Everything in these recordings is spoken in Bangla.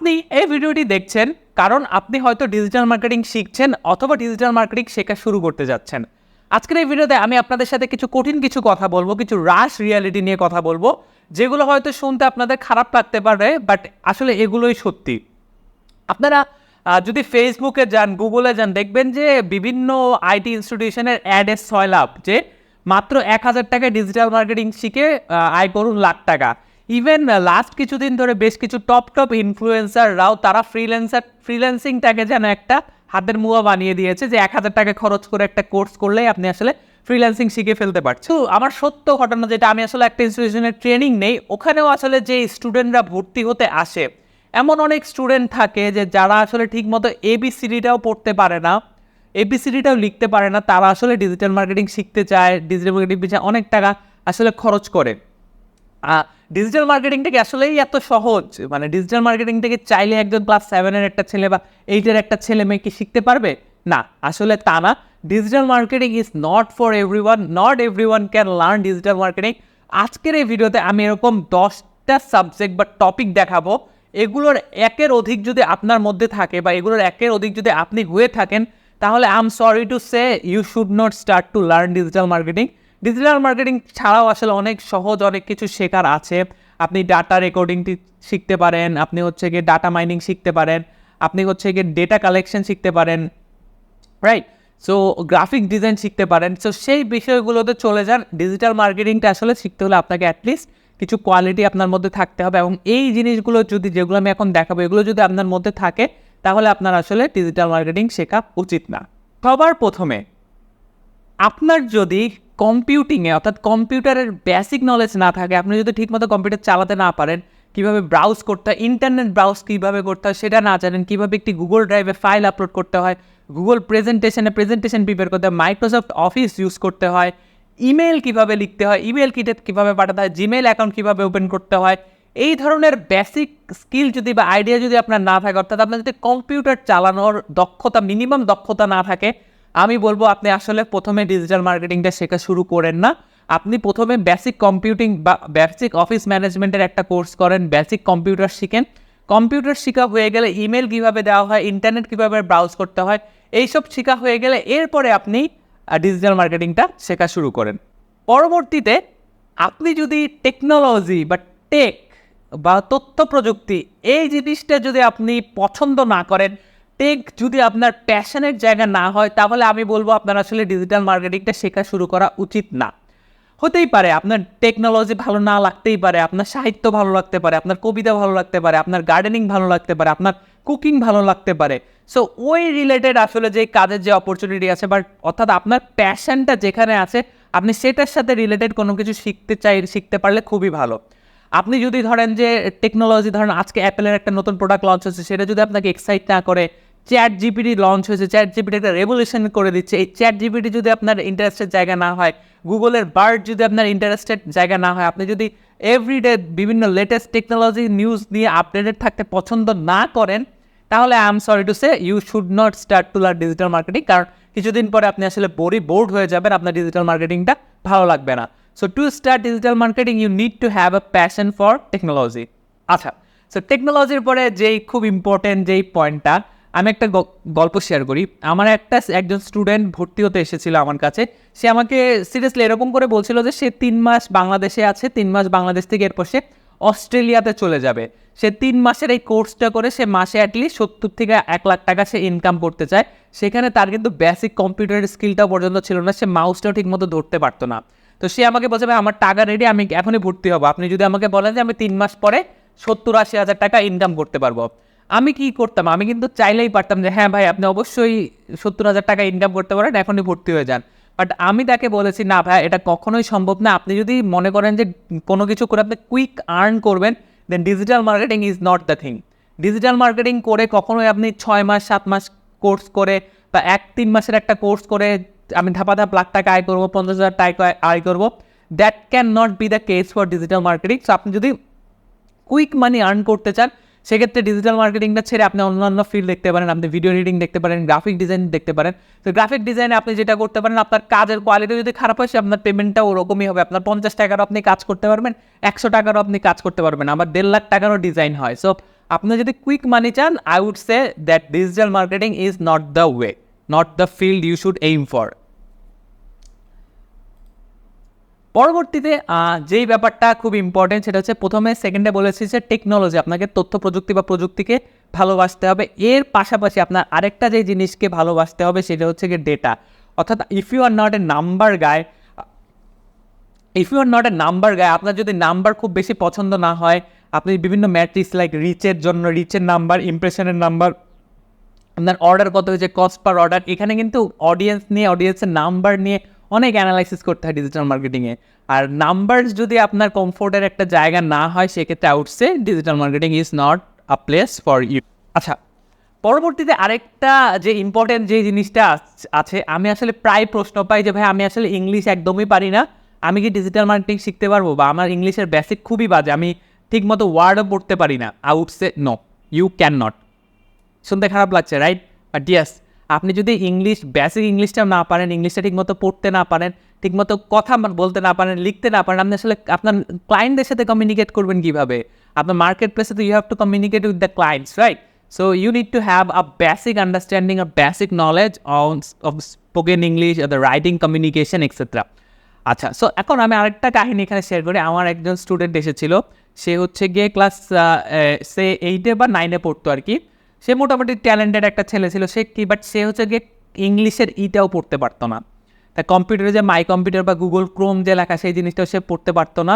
আপনি এই ভিডিওটি দেখছেন কারণ আপনি হয়তো ডিজিটাল মার্কেটিং শিখছেন অথবা ডিজিটাল মার্কেটিং শেখা শুরু করতে যাচ্ছেন। আজকের এই ভিডিওতে আমি আপনাদের সাথে কিছু কঠিন কিছু কথা বলব, কিছু রাশ রিয়ালিটি নিয়ে কথা বলব, যেগুলো হয়তো শুনতে আপনাদের খারাপ লাগতে পারে বাট আসলে এগুলোই সত্যি। আপনারা যদি ফেসবুকে যান গুগলে যান, দেখবেন যে বিভিন্ন আইটি ইনস্টিটিউশনের অ্যাডের ছয় লাভ, যে মাত্র এক হাজার টাকায় ডিজিটাল মার্কেটিং শিখে আয় করুন লাখ টাকা। ইভেন লাস্ট কিছুদিন ধরে বেশ কিছু টপ টপ ইনফ্লুয়েন্সাররাও তারা ফ্রিল্যান্সার ফ্রিল্যান্সিংটাকে যেন একটা হাতের মুয়া বানিয়ে দিয়েছে যে এক হাজার টাকা খরচ করে একটা কোর্স করলেই আপনি আসলে ফ্রিল্যান্সিং শিখে ফেলতে পারছেন। তো আমার সত্য ঘটনা যেটা, আমি আসলে একটা ইনস্টিটিউশনের ট্রেনিং নেই, ওখানেও আসলে যে স্টুডেন্টরা ভর্তি হতে আসে, এমন অনেক স্টুডেন্ট থাকে যে যারা আসলে ঠিকমতো এবিসিডিটাও পড়তে পারে না এবিসিডিটাও লিখতে পারে না, তারা আসলে ডিজিটাল মার্কেটিং শিখতে চায় ডিজিটাল মার্কেটিং পিছনে অনেক টাকা আসলে খরচ করে। ডিজিটাল মার্কেটিংটাকে আসলেই এত সহজ। মানে ডিজিটাল মার্কেটিং থেকে চাইলে একজন ক্লাস সেভেনের একটা ছেলে বা এইটের একটা ছেলে মেয়ে কি শিখতে পারবে? না, আসলে তা না। Digital marketing is not for everyone not everyone can learn digital marketing আজকের এই ভিডিওতে আমি এরকম দশটা সাবজেক্ট বা টপিক দেখাবো। এগুলোর একের অধিক যদি আপনার মধ্যে থাকে বা এগুলোর একের অধিক যদি আপনি হয়ে থাকেন, তাহলে I am sorry to say you should not start to learn digital marketing digital marketing ছাড়াও আসলে অনেক সহজ, অনেক কিছু শেখার আছে। আপনি ডাটা রেকর্ডিংটি শিখতে পারেন, আপনি হচ্ছে গিয়ে ডাটা মাইনিং শিখতে পারেন, আপনি হচ্ছে গিয়ে ডেটা কালেকশন শিখতে পারেন রাইট সো গ্রাফিক ডিজাইন শিখতে পারেন। সো সেই বিষয়গুলোতে চলে যান। ডিজিটাল মার্কেটিংটা আসলে শিখতে হলে আপনাকে অ্যাটলিস্ট কিছু কোয়ালিটি আপনার মধ্যে থাকতে হবে এবং এই জিনিসগুলো যদি, যেগুলো আমি এখন দেখাবো, এগুলো যদি আপনার মধ্যে থাকে, তাহলে আপনার আসলে ডিজিটাল মার্কেটিং শেখা উচিত না। সবার প্রথমে আপনার যদি কম্পিউটিংয়ে অর্থাৎ কম্পিউটারের বেসিক নলেজ না থাকে, আপনি যদি ঠিকমতো কম্পিউটার চালাতে না পারেন, কীভাবে ব্রাউজ করতে হয় ইন্টারনেট ব্রাউজ কীভাবে করতে হয়, সেটা না জানেন, কীভাবে একটি গুগল ড্রাইভে ফাইল আপলোড করতে হয় গুগল প্রেজেন্টেশনে প্রেজেন্টেশন প্রিপেয়ার করতে হয় মাইক্রোসফট অফিস ইউজ করতে হয় ইমেল কীভাবে লিখতে হয় ইমেল কিটে কীভাবে পাঠাতে হয় জিমেল অ্যাকাউন্ট কীভাবে ওপেন করতে হয়, এই ধরনের বেসিক স্কিল যদি বা আইডিয়া যদি আপনার না থাকে, অর্থাৎ আপনার যদি কম্পিউটার চালানোর দক্ষতা মিনিমাম দক্ষতা না থাকে আমি বলব, আপনি আসলে প্রথমে ডিজিটাল মার্কেটিংটা শেখা শুরু করেন না। আপনি প্রথমে বেসিক কম্পিউটিং বা বেসিক অফিস ম্যানেজমেন্টের একটা কোর্স করেন বেসিক কম্পিউটার শিখেন। কম্পিউটার শেখা হয়ে গেলে ইমেল কীভাবে দেওয়া হয় ইন্টারনেট কীভাবে ব্রাউজ করতে হয়, এইসব শেখা হয়ে গেলে এরপরে আপনি ডিজিটাল মার্কেটিংটা শেখা শুরু করেন। পরবর্তীতে আপনি যদি টেকনোলজি বা টেক বা তথ্য প্রযুক্তি এই জিনিসটা যদি আপনি পছন্দ না করেন টেক যদি আপনার প্যাশনের জায়গা না হয়, তাহলে আমি বলব আপনার আসলে ডিজিটাল মার্কেটিংটা শেখা শুরু করা উচিত না। হতেই পারে আপনার টেকনোলজি ভালো না লাগতেই পারে, আপনার সাহিত্য ভালো লাগতে পারে, আপনার কবিতা ভালো লাগতে পারে, আপনার গার্ডেনিং ভালো লাগতে পারে, আপনার কুকিং ভালো লাগতে পারে। সো ওই রিলেটেড আসলে যে কাজের যে অপরচুনিটি আছে বাট অর্থাৎ আপনার প্যাশনটা যেখানে আছে, আপনি সেটার সাথে রিলেটেড কোনো কিছু শিখতে চাই, শিখতে পারলে খুবই ভালো। আপনি যদি ধরেন যে টেকনোলজি ধরেন আজকে অ্যাপেলের একটা নতুন প্রোডাক্ট লঞ্চ হচ্ছে, সেটা যদি আপনাকে এক্সাইট না করে চ্যাট জিপিটি লঞ্চ হয়েছে চ্যাট জিপিটি একটা রেভলিউশন করে দিচ্ছে। এই চ্যাট জিপিটি যদি আপনার ইন্টারেস্টেড জায়গা না হয়, গুগলের বার্ড যদি আপনার ইন্টারেস্টেড জায়গা না হয়, আপনি যদি এভরিডে বিভিন্ন লেটেস্ট টেকনোলজি নিউজ নিয়ে আপডেটেড থাকতে পছন্দ না করেন, তাহলে I am sorry to say you should not start to learn digital marketing কারণ কিছুদিন পরে আপনি আসলে বড়ি বোর্ড হয়ে যাবেন, আপনার ডিজিটাল মার্কেটিংটা ভালো লাগবে না। So to start digital marketing you need to have a passion for technology আচ্ছা সো টেকনোলজির পরে যেই খুব ইম্পর্টেন্ট যেই পয়েন্টটা আমি একটা গল্প শেয়ার করি। আমার একটা একজন স্টুডেন্ট ভর্তি হতে এসেছিল আমার কাছে। সে আমাকে সিরিয়াসলি এরকম করে বলছিল যে, সে তিন মাস বাংলাদেশে আছে, তিন মাস বাংলাদেশ থেকে এরপর সে অস্ট্রেলিয়াতে চলে যাবে। সে তিন মাসের এই কোর্সটা করে সে মাসে অ্যাটলিস্ট সত্তর থেকে এক লাখ টাকা সে ইনকাম করতে চায়। সেখানে তার কিন্তু বেসিক কম্পিউটার স্কিলটাও পর্যন্ত ছিল না, সে মাউসটাও ঠিক মতো ধরতে পারতো না। তো সে আমাকে বলছে, ভাই, আমার টাকা রেডি আমি এখনই ভর্তি হব। আপনি যদি আমাকে বলেন যে, আমি তিন মাস পরে সত্তর আশি হাজার টাকা ইনকাম করতে পারব। আমি কি করতাম? আমি কিন্তু চাইলেই পারতাম যে হ্যাঁ ভাই, আপনি অবশ্যই সত্তর হাজার টাকা ইনকাম করতে পারেন, এখনই ভর্তি হয়ে যান। বাট আমি তাকে বলেছি, না ভাই, এটা কখনোই সম্ভব না। আপনি যদি মনে করেন যে, কোনো কিছু করে আপনি কুইক আর্ন করবেন then digital marketing is not the thing digital marketing করে কখনোই আপনি ছয় মাস, সাত মাস কোর্স করে বা এক, তিন মাসের একটা কোর্স করে আমি ধাপা ধাপ লাখ টাকা আয় করব, পঞ্চাশ হাজার টাকা আয় করব that can not be the case for digital marketing so আপনি যদি কুইক মানি আর্ন করতে চান সেক্ষেত্রে ডিজিটাল মার্কেটিংটা ছেড়ে আপনি অন্যান্য ফিল্ড দেখতে পারেন, আপনি ভিডিও রিডিং দেখতে পারেন গ্রাফিক ডিজাইন দেখতে পারেন। তো গ্রাফিক ডিজাইনে আপনি যেটা করতে পারেন, আপনার কাজের কোয়ালিটি যদি খারাপ হয়, সে আপনার পেমেন্টটা ওরকমই হবে। আপনার পঞ্চাশ টাকারও আপনি কাজ করতে পারবেন, একশো টাকারও আপনি কাজ করতে পারবেন, আবার দেড় লাখ টাকারও ডিজাইন হয়। সো আপনি যদি কুইক মানি চান I would say that digital marketing is not the way not the field you should aim for পরবর্তীতে যেই ব্যাপারটা খুব ইম্পর্টেন্ট সেটা হচ্ছে প্রথমে সেকেন্ডে বলেছি যে টেকনোলজি আপনাকে তথ্য প্রযুক্তি বা প্রযুক্তিকে ভালোবাসতে হবে। এর পাশাপাশি আপনার আরেকটা যে জিনিসকে ভালোবাসতে হবে সেটা হচ্ছে গিয়ে ডেটা অর্থাৎ if you are not a number guy if you are not a number guy আপনার যদি নাম্বার খুব বেশি পছন্দ না হয়, আপনি বিভিন্ন ম্যাট্রিক্স লাইক রিচের জন্য রিচের নাম্বার ইমপ্রেশনের নাম্বার আপনার অর্ডার কত হয়েছে কস্ট পার অর্ডার এখানে কিন্তু অডিয়েন্স নিয়ে অডিয়েন্সের নাম্বার নিয়ে অনেক অ্যানালাইসিস করতে হয় ডিজিটাল মার্কেটিংয়ে আর নাম্বার যদি আপনার কমফোর্টের একটা জায়গা না হয়, সেক্ষেত্রে out say digital marketing is not a place for you আচ্ছা পরবর্তীতে আরেকটা যে ইম্পর্টেন্ট যে জিনিসটা আছ- আছে, আমি আসলে প্রায় প্রশ্ন পাই যে, ভাই, আমি আসলে ইংলিশ একদমই পারি না। আমি কি ডিজিটাল মার্কেটিং শিখতে পারব? বা, আমার ইংলিশের বেসিক খুবই বাজে। আমি ঠিকমতো ওয়ার্ডও পড়তে পারি না। Out say no you can not শুনতে খারাপ লাগছে রাইট বাট ইয়াস আপনি যদি ইংলিশ বেসিক ইংলিশটা না পারেন ইংলিশটা ঠিকমতো পড়তে না পারেন, ঠিকমতো কথা বলতে না পারেন, লিখতে না পারেন, আপনি আসলে আপনার ক্লায়েন্টদের সাথে কমিউনিকেট করবেন কীভাবে? আপনার মার্কেট প্লেসে তো you have to communicate with the clients right so you need to have a basic understanding a basic knowledge on of spoken English the writing communication etcetera আচ্ছা সো এখন আমি আরেকটা কাহিনী এখানে শেয়ার করি। আমার একজন স্টুডেন্ট এসেছিল। সে হচ্ছে গিয়ে ক্লাস সে এইটে বা নাইনে পড়তো আর কি। সে মোটামুটি ট্যালেন্টেড একটা ছেলে ছিল, সে কি বাট সে হচ্ছে গিয়ে ইংলিশের ইটাও পড়তে পারতো না। তা কম্পিউটারে যে মাই কম্পিউটার বা গুগল ক্রোম যে লেখা, সেই জিনিসটাও সে পড়তে পারতো না।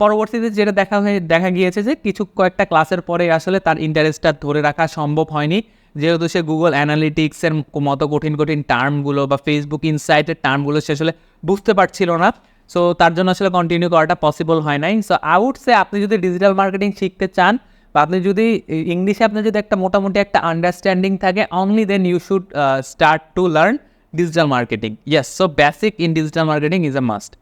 পরবর্তীতে যেটা দেখা হয়ে, দেখা গিয়েছে যে কিছু কয়েকটা ক্লাসের পরে আসলে তার ইন্টারেস্টটা ধরে রাখা সম্ভব হয়নি। যেহেতু সে গুগল অ্যানালিটিক্সের মতো কঠিন কঠিন টার্মগুলো বা ফেসবুক ইনসাইটের টার্মগুলো সে আসলে বুঝতে পারছিল না। সো তার জন্য আসলে কন্টিনিউ করাটা পসিবল হয় নাই। সো আউট সে আপনি যদি ডিজিটাল মার্কেটিং শিখতে চান বা আপনি যদি ইংলিশে আপনার যদি একটা মোটামুটি একটা আন্ডারস্ট্যান্ডিং থাকে only then you should start to learn digital marketing yes so basic in digital marketing is a must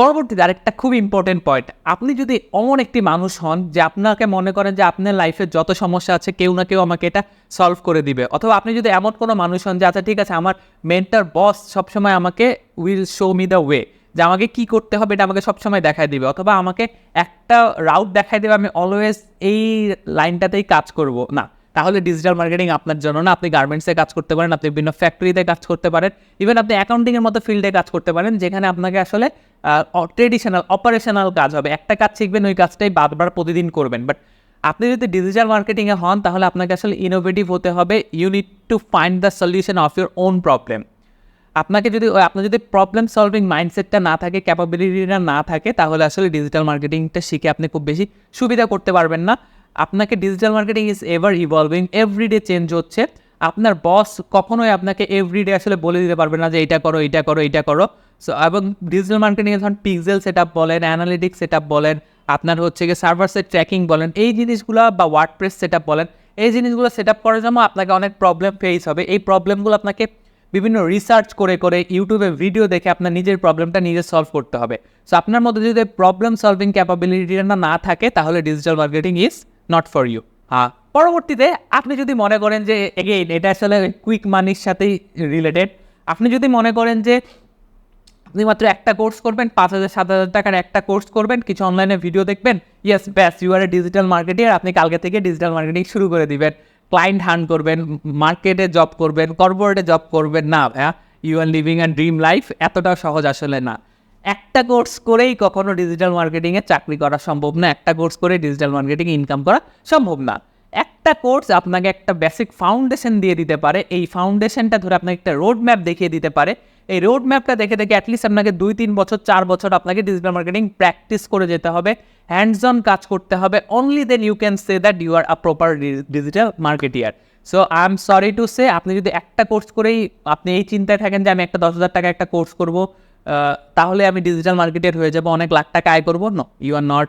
পরবর্তীতে আরেকটা খুব ইম্পর্টেন্ট পয়েন্ট আপনি যদি অমন একটি মানুষ হন যে আপনাকে মনে করেন যে আপনার লাইফে যত সমস্যা আছে, কেউ না কেউ আমাকে এটা সলভ করে দিবে। অথবা আপনি যদি এমন কোনো মানুষ হন যে আচ্ছা ঠিক আছে, আমার মেন্টার বস সবসময় আমাকে will show me the way যে আমাকে কি করতে হবে এটা আমাকে সবসময় দেখায় দিবে। অথবা আমাকে একটা রাউট দেখায় দেবে, আমি অলওয়েজ এই লাইনটাতেই কাজ করব। না, তাহলে ডিজিটাল মার্কেটিং আপনার জন্য না। আপনি গার্মেন্টসে কাজ করতে পারেন, আপনি বিভিন্ন ফ্যাক্টরিতে কাজ করতে পারেন ইভেন আপনি অ্যাকাউন্টিংয়ের মতো ফিল্ডে কাজ করতে পারেন, যেখানে আপনাকে আসলে ট্রেডিশনাল অপারেশনাল কাজ হবে। একটা কাজ শিখবেন, ওই কাজটাই বারবার প্রতিদিন করবেন। বাট আপনি যদি ডিজিটাল মার্কেটিংয়ে হন, তাহলে আপনাকে আসলে ইনোভেটিভ হতে হবে। You need to find the solution of your own problem আপনাকে যদি আপনার যদি প্রবলেম সলভিং মাইন্ডসেটটা না থাকে ক্যাপাবিলিটিটা না থাকে, তাহলে আসলে ডিজিটাল মার্কেটিংটা শিখে আপনি খুব বেশি সুবিধা করতে পারবেন না। আপনাকে digital marketing is ever evolving everyday change হচ্ছে। আপনার বস কখনোই আপনাকে এভরিডে আসলে বলে দিতে পারবে না যে, এইটা করো এইটা করো এইটা করো। সো এবং ডিজিটাল মার্কেটিংয়ে ধরুন পিক্সেল সেট আপ বলেন অ্যানালিটিক্স সেট আপ বলেন, আপনার হচ্ছে গিয়ে সার্ভার্সের ট্র্যাকিং বলেন, এই জিনিসগুলো বা ওয়ার্ডপ্রেস সেট আপ বলেন, এই জিনিসগুলো সেট আপ করার জন্য আপনাকে অনেক প্রবলেম ফেস হবে। এই প্রবলেমগুলো আপনাকে বিভিন্ন রিসার্চ করে করে ইউটিউবে ভিডিও দেখে আপনার নিজের প্রবলেমটা নিজে সলভ করতে হবে। সো আপনার মধ্যে যদি প্রবলেম সলভিং ক্যাপাবিলিটিটা না থাকে, তাহলে digital marketing is not for you হ্যাঁ পরবর্তীতে আপনি যদি মনে করেন যে এগেইন এটা আসলে কুইক মানির সাথেই রিলেটেড আপনি যদি মনে করেন যে, আপনি মাত্র একটা কোর্স করবেন, পাঁচ হাজার, সাত হাজার টাকার একটা কোর্স করবেন, কিছু অনলাইনে ভিডিও দেখবেন ইয়েস ব্যাস you are a digital marketing আপনি কালকে থেকে ডিজিটাল মার্কেটিং শুরু করে দিবেন। ক্লায়েন্ট হান্ট করবেন মার্কেটে জব করবেন কর্পোরেটে জব করবেন, না you are living and dream life এতটাও সহজ আসলে না। একটা কোর্স করেই কখনো ডিজিটাল মার্কেটিংয়ে চাকরি করা সম্ভব না, একটা কোর্স করে ডিজিটাল মার্কেটিং ইনকাম করা সম্ভব না। একটা কোর্স আপনাকে একটা বেসিক ফাউন্ডেশন দিয়ে দিতে পারে, এই ফাউন্ডেশনটা ধরে আপনাকে একটা রোড ম্যাপ দেখিয়ে দিতে পারে এই রোড ম্যাপটা দেখে দেখে অ্যাটলিস্ট আপনাকে দুই, তিন বছর, চার বছর আপনাকে ডিজিটাল মার্কেটিং প্র্যাকটিস করে যেতে হবে। হ্যান্ডস অন কাজ করতে হবে। Only then you can say that you are a proper digital marketer so I am sorry to say আপনি যদি একটা কোর্স করেই, আপনি এই চিন্তায় থাকেন যে আমি একটা দশ হাজার টাকা একটা কোর্স করব তাহলে আমি ডিজিটাল মার্কেটের হয়ে যাব, অনেক লাখ টাকা আয় করব। No you are not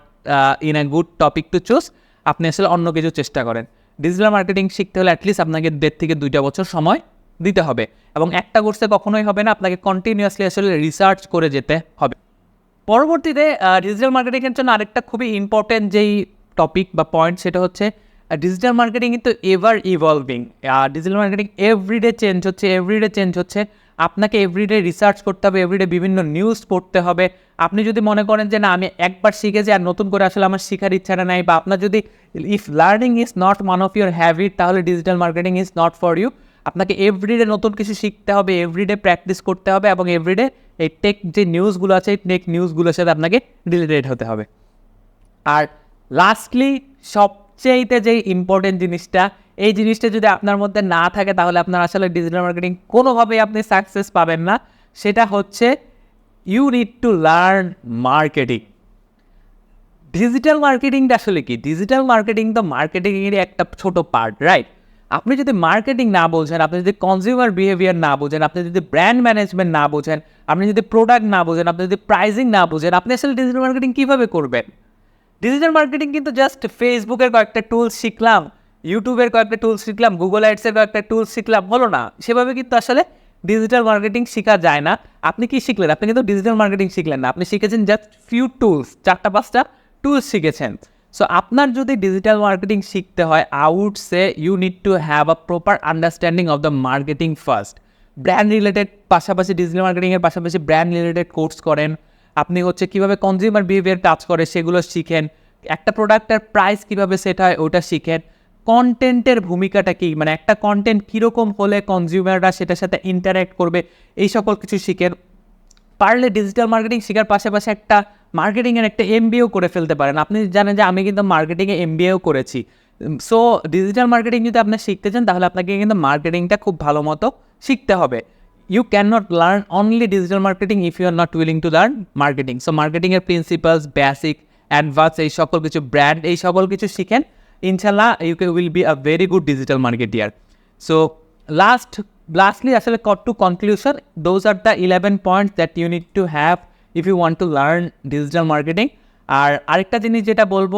in a good topic to choose আপনি আসলে অন্য কিছু চেষ্টা করেন। ডিজিটাল মার্কেটিং শিখতে হলে অ্যাটলিস্ট আপনাকে দেড় থেকে দুইটা বছর সময় দিতে হবে। এবং একটা কোর্সে কখনোই হবে না, আপনাকে কন্টিনিউয়াসলি আসলে রিসার্চ করে যেতে হবে। পরবর্তীতে ডিজিটাল মার্কেটিংয়ের জন্য আরেকটা খুবই ইম্পর্টেন্ট যেই টপিক বা পয়েন্ট সেটা হচ্ছে ডিজিটাল মার্কেটিং কিন্তু ever evolving digital marketing everyday change হচ্ছে এভরিডে চেঞ্জ হচ্ছে। আপনাকে এভরিডে রিসার্চ করতে হবে এভরিডে বিভিন্ন নিউজ পড়তে হবে। আপনি যদি মনে করেন যে, না, আমি একবার শিখেছি আর নতুন করে আসলে আমার শেখার ইচ্ছাটা নাই, বা আপনার যদি if learning is not one of your habit তাহলে digital marketing is not for you আপনাকে এভরিডে নতুন কিছু শিখতে হবে এভরিডে প্র্যাকটিস করতে হবে এবং এভরিডে এই টেক যে নিউজগুলো আছে, এই টেক নিউজগুলোর সাথে আপনাকে রিলেটেড হতে হবে। আর লাস্টলি সবচেয়েতে যে ইম্পর্টেন্ট জিনিসটা, এই জিনিসটা যদি আপনার মধ্যে না থাকে, তাহলে আপনার আসলে ডিজিটাল মার্কেটিং কোনোভাবেই আপনি সাকসেস পাবেন না। সেটা হচ্ছে you need to learn marketing digital মার্কেটিংটা আসলে কি? ডিজিটাল মার্কেটিং তো মার্কেটিংয়েরই একটা ছোট পার্ট রাইট আপনি যদি মার্কেটিং না বোঝেন, আপনি যদি কনজিউমার বিহেভিয়ার না বোঝেন, আপনি যদি ব্র্যান্ড ম্যানেজমেন্ট না বোঝেন, আপনি যদি প্রোডাক্ট না বোঝেন, আপনি যদি প্রাইজিং না বোঝেন, আপনি আসলে ডিজিটাল মার্কেটিং কীভাবে করবেন? ডিজিটাল মার্কেটিং কিন্তু জাস্ট ফেসবুকের কয়েকটা টুলস শিখলাম ইউটিউবের কয়েকটা টুলস শিখলাম গুগল অ্যাডসের কয়েকটা টুলস শিখলাম, হলো না। সেভাবে কিন্তু আসলে ডিজিটাল মার্কেটিং শেখা যায় না। আপনি কি শিখলেন? আপনি কিন্তু ডিজিটাল মার্কেটিং শিখলেন না। আপনি শিখেছেন জাস্ট ফিউ টুলস চারটা, পাঁচটা টুলস শিখেছেন। সো আপনার যদি ডিজিটাল মার্কেটিং শিখতে হয় out say you need to have a proper understanding of the marketing first brand related পাশাপাশি ডিজিটাল মার্কেটিংয়ের পাশাপাশি ব্র্যান্ড রিলেটেড কোর্স করেন। আপনি হচ্ছে কীভাবে কনজিউমার বিহেভিয়ার কাজ করে, সেগুলো শিখেন। একটা প্রোডাক্টের প্রাইস কীভাবে সেট হয়, ওটা শিখেন। কন্টেন্টের ভূমিকাটা কী? মানে একটা কন্টেন্ট কীরকম হলে কনজিউমাররা সেটার সাথে ইন্টারাক্ট করবে, এই সকল কিছু শিখেন। পারলে ডিজিটাল মার্কেটিং শেখার পাশাপাশি একটা মার্কেটিংয়ের একটা এমবিএও করে ফেলতে পারেন। আপনি জানেন যে আমি কিন্তু মার্কেটিংয়ে এমবিএও করেছি। সো ডিজিটাল মার্কেটিং যদি আপনি শিখতে চান, তাহলে আপনাকে কিন্তু মার্কেটিংটা খুব ভালো মতো শিখতে হবে। You can not learn only digital marketing if you are not willing to learn marketing so মার্কেটিংয়ের প্রিন্সিপালস বেসিক অ্যাডভান্স এই সকল কিছু ব্র্যান্ড এই সকল কিছু শিখেন ইনশাল্লাহ you okay will be a very good digital marketer so last lastly আসলে to conclusion those are the eleven points that you need to have if you want to learn digital marketing আর আরেকটা জিনিস যেটা বলব,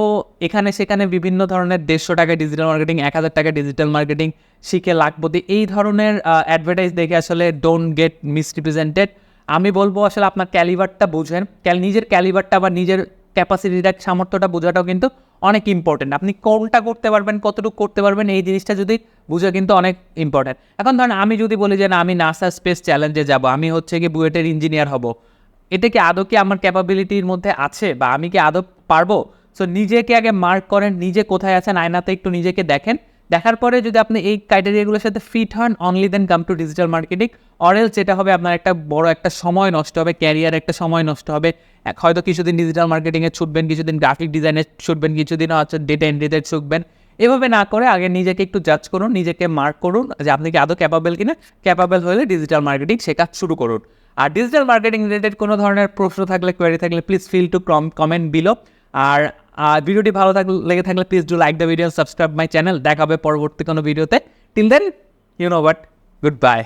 এখানে সেখানে বিভিন্ন ধরনের দেড়শো টাকায় ডিজিটাল মার্কেটিং এক হাজার টাকা ডিজিটাল মার্কেটিং শিখে লাখপতি এই ধরনের অ্যাডভার্টাইজ দেখে আসলে ডোন্ট গেট মিসরিপ্রেজেন্টেড আমি বলব আসলে আপনার ক্যালিভারটা বুঝেন। নিজের ক্যালিভারটা বা নিজের ক্যাপাসিটিটা সামর্থ্যটা বোঝাটাও কিন্তু অনেক ইম্পর্টেন্ট আপনি কোনটা করতে পারবেন, কতটুকু করতে পারবেন, এই জিনিসটা যদি বুঝে কিন্তু অনেক ইম্পর্টেন্ট এখন ধরেন আমি যদি বলি যে, না, আমি নাসা স্পেস চ্যালেঞ্জে যাব, আমি হচ্ছে কি বুয়েটের ইঞ্জিনিয়ার হব। এটা কি আদৌ কি আমার ক্যাপাবিলিটির মধ্যে আছে বা আমি কি আদৌ পারব? সো নিজেকে আগে মার্ক করেন, নিজে কোথায় আছেন, আয়নাতে একটু নিজেকে দেখেন। দেখার পরে যদি আপনি এই ক্রাইটেরিয়াগুলোর সাথে ফিট হন only then come to digital marketing অরেল যেটা হবে আপনার একটা বড় একটা সময় নষ্ট হবে ক্যারিয়ার একটা সময় নষ্ট হবে। হয়তো কিছুদিন ডিজিটাল মার্কেটিংয়ে ছুটবেন, কিছুদিন গ্রাফিক ডিজাইনে ছুটবেন, কিছুদিন হচ্ছে ডেটা এন্ট্রিতে ছুটবেন। এভাবে না করে আগে নিজেকে একটু জাজ করুন, নিজেকে মার্ক করুন যে আপনি কি আদৌ ক্যাপাবেল কিনা। ক্যাপাবেল হলে ডিজিটাল মার্কেটিং শেখা শুরু করুন। আর ডিজিটাল মার্কেটিং রিলেটেড কোনো ধরনের প্রশ্ন থাকলে কোয়ারি থাকলে please feel to comment below আর ভিডিওটি ভালো থাকলে লেগে থাকলে please do like the video subscribe my channel দেখাবে পরবর্তী কোনো ভিডিওতে till then you know but good bye